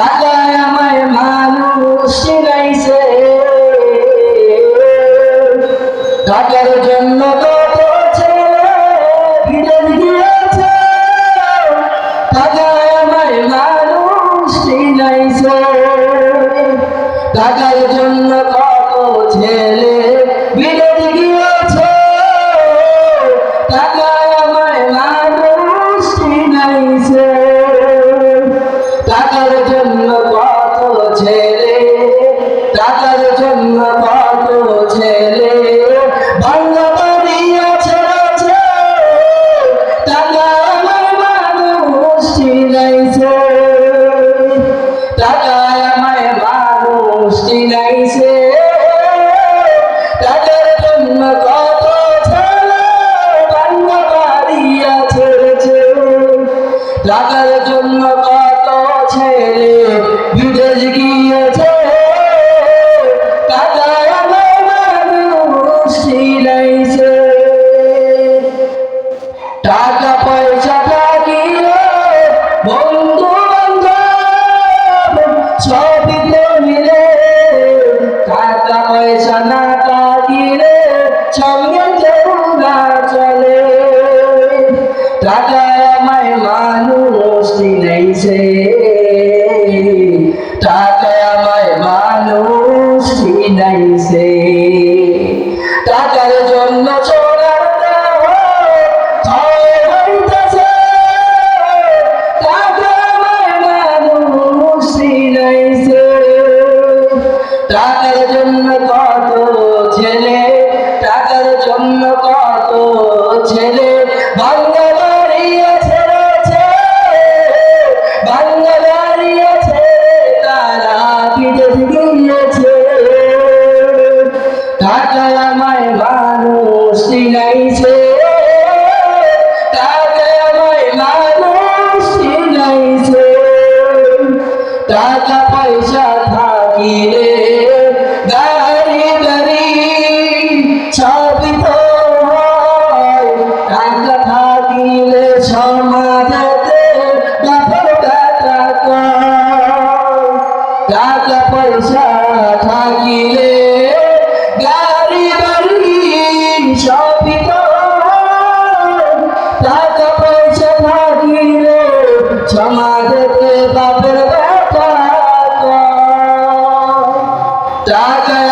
টাকায় আমায় মানুষ চিনাইছে। টাকার জন্য কত ছেলে ফিরে গিয়েছে টাকায় আমায় মানুষ চিনাইছে। টাকার জন্য কত চিনাইছে টাকার জন্য কত ছেলে বাংলা বাড়িয়া ছেড়েছে। টাকার টাকা আমায় মানুষ চিনাইছে টাকার জন্য চোরার টাকার জন্য কত ছেলে, টাকার জন্য কত ছেলে বাংলা টাকা আমায় মানুষ চিনাইছে। টাকা আমায় মানুষ চিনাইছে। টাকা পয়সা থাকিলে সমাজেতে বাপের বেটা। টাকা